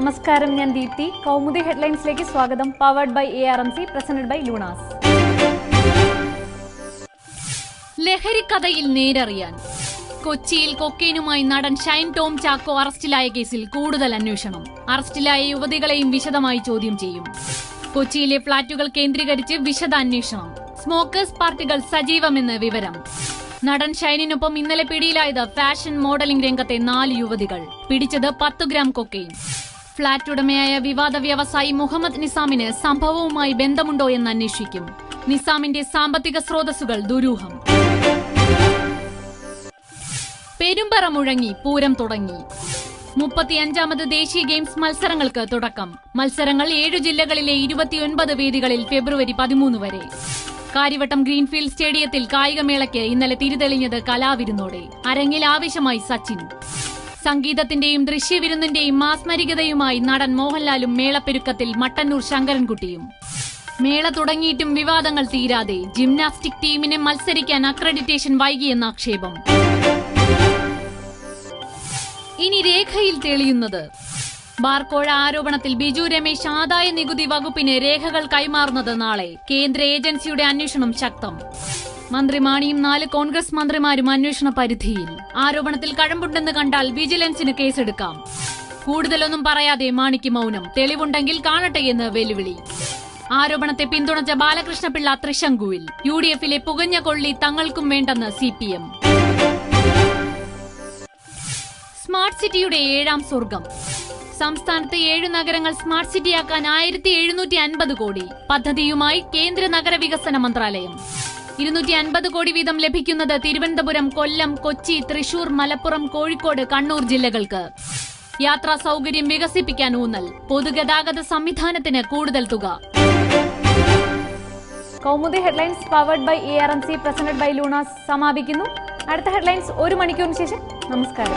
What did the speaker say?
നമസ്കാരം ഞാൻ ദീപ്തി. കൗമുദി ഹെഡ്ലൈൻസിലേക്ക് സ്വാഗതം. Powered by A R M C presented by Lunas ലഹരിക്കഥയിൽ നേരറിയാൻ. കൊച്ചിയിൽ കൊക്കൈനുമായി നടൻ ഷൈൻ ടോം ചാക്കോ അറസ്റ്റിലായ കേസിൽ കൂടുതൽ അന്വേഷണം. അറസ്റ്റിലായ യുവതികളെയും വിശദമായി ചോദ്യം ചെയ്യും. കൊച്ചിയിലെ ഫ്ളാറ്റുകൾ കേന്ദ്രീകരിച്ച് വിശദ അന്വേഷണം സ്മോക്കേഴ്സ് പാർട്ടികൾ സജീവമെന്ന് വിവരം. നടൻ ഷൈനിനൊപ്പം ഇന്നലെ പിടിയിലായത് ഫാഷൻ മോഡലിംഗ് രംഗത്തെ നാല് യുവതികൾ. പിടിച്ചത് പത്ത് ഗ്രാം കൊക്കെയിൻ. ഫ്ളാറ്റ് ഉടമയായ വിവാദ വ്യവസായി മുഹമ്മദ് നിസാമിന് സംഭവവുമായി ബന്ധമുണ്ടോ എന്ന് അന്വേഷിക്കും. നിസാമിന്റെ സാമ്പത്തിക സ്രോതസ്സുകൾ ദുരൂഹം. പെരുമ്പറ മുഴങ്ങി പൂരം തുടങ്ങി. മുപ്പത്തിയഞ്ചാമത് ദേശീയ ഗെയിംസ് മത്സരങ്ങൾക്ക് തുടക്കം. മത്സരങ്ങൾ ഏഴു ജില്ലകളിലെ ഇരുപത്തിയൊൻപത് വേദികളിൽ ഫെബ്രുവരി പതിമൂന്ന് വരെ. കാര്യവട്ടം ഗ്രീൻഫീൽഡ് സ്റ്റേഡിയത്തിൽ കായികമേളയ്ക്ക് ഇന്നലെ തിരിതെളിഞ്ഞത് കലാവിരുന്നോടെ അരങ്ങിൽ ആവേശമായി സച്ചിൻ. സംഗീതത്തിന്റെയും ദൃശ്യവിരുന്നിന്റെയും മാസ്മരികതയുമായി നടൻ മോഹൻലാലും മേളപ്പെരുക്കത്തിൽ മട്ടന്നൂർ ശങ്കരൻകുട്ടിയും. മേള തുടങ്ങിയിട്ടും വിവാദങ്ങൾ തീരാതെ ജിംനാസ്റ്റിക് ടീമിനെ മത്സരിക്കാൻ അക്രഡിറ്റേഷൻ വൈകിയെന്ന ആക്ഷേപം ഇനി രേഖയിൽ തെളിയുന്നത്. ബാർക്കോഴ ആരോപണത്തിൽ ബിജു രമേശ് ആദായ നികുതി വകുപ്പിന് രേഖകൾ കൈമാറുന്നത് നാളെ. കേന്ദ്ര ഏജൻസിയുടെ അന്വേഷണം ശക്തം. മന്ത്രി മാണിയും നാല് കോൺഗ്രസ് മന്ത്രിമാരും അന്വേഷണ പരിധിയിൽ. ആരോപണത്തിൽ കഴമ്പുണ്ടെന്ന് കണ്ടാൽ വിജിലൻസിന് കേസെടുക്കാം. കൂടുതലൊന്നും പറയാതെ മാണിക്ക് മൗനം. തെളിവുണ്ടെങ്കിൽ കാണട്ടെ എന്ന് വെല്ലുവിളി. ആരോപണത്തെ പിന്തുണച്ച ബാലകൃഷ്ണപിള്ള തൃശങ്കുവിൽ. യു ഡി എഫിലെ പുകഞ്ഞ കൊള്ളി തങ്ങൾക്കും വേണ്ടെന്ന് സി പി എം സ്മാർട്ട് സിറ്റിയുടെ ഏഴാം സ്വർഗം. സംസ്ഥാനത്തെ ഏഴ് നഗരങ്ങൾ സ്മാർട്ട് സിറ്റിയാക്കാൻ ആയിരത്തി എഴുന്നൂറ്റി അൻപത് കോടി. പദ്ധതിയുമായി കേന്ദ്ര നഗര വികസന മന്ത്രാലയം. ഇരുന്നൂറ്റി അൻപത് കോടി വീതം ലഭിക്കുന്നത് തിരുവനന്തപുരം കൊല്ലം കൊച്ചി തൃശൂർ മലപ്പുറം കോഴിക്കോട് കണ്ണൂർ ജില്ലകൾക്ക്. യാത്രാ സൗകര്യം വികസിപ്പിക്കാൻ ഊന്നൽ. പൊതുഗതാഗത സംവിധാനത്തിന് കൂടുതൽ തുക. Kaumudi headlines powered by A R M C presented by Lunas സമാപിക്കുന്നു. അടുത്ത ഹെഡ്ലൈൻസ് ഒരു മണിക്കൂറിന് ശേഷം. നമസ്കാരം.